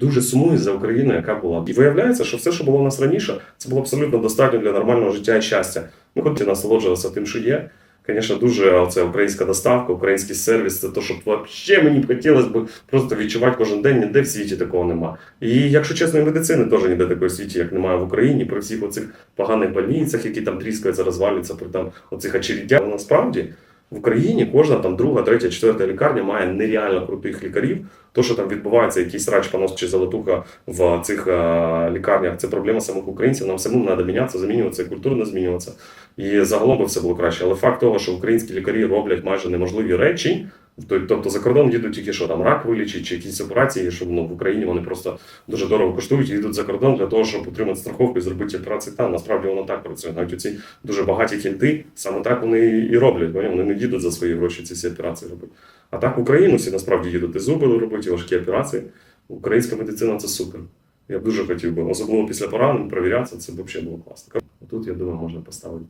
Дуже сумую за Україну, яка була. І виявляється, що все, що було у нас раніше, це було абсолютно достатньо для нормального життя і щастя. Ми хотіли насолоджуватися тим, що є. Звісно, дуже оце українська доставка, український сервіс це те, що взагалі мені б хотілося б просто відчувати кожен день, ніде в світі такого нема. І якщо чесно, і медицини теж ніде такої в світі, як немає в Україні, при всіх оцих поганих больницях, які там тріскаються, розвалюються, при там оцих очередях. Насправді в Україні кожна там друга, третя, четверта лікарня має нереально крутих лікарів. То, що там відбувається, якийсь рач, понос чи золотуха в цих е, лікарнях, це проблема самих українців. Нам самим треба мінятися, замінюватися, культурно змінюватися. І загалом би все було краще. Але факт того, що українські лікарі роблять майже неможливі речі. То- Тобто за кордон їдуть тільки що там рак вилічить чи якісь операції, що ну, в Україні вони просто дуже дорого коштують і йдуть за кордон для того, щоб отримати страховку і зробити операції там. Насправді воно так працює. Навіть оці дуже багаті кінти, саме так вони і роблять. Вони не їдуть за свої гроші ці всі операції робити. А так в Україну всі насправді їдуть і зуби робити, і важкі операції. Українська медицина це супер. Я б дуже хотів би, особливо після поранень, провірятися, це б взагалі було класно. Тут, я думаю, можна поставити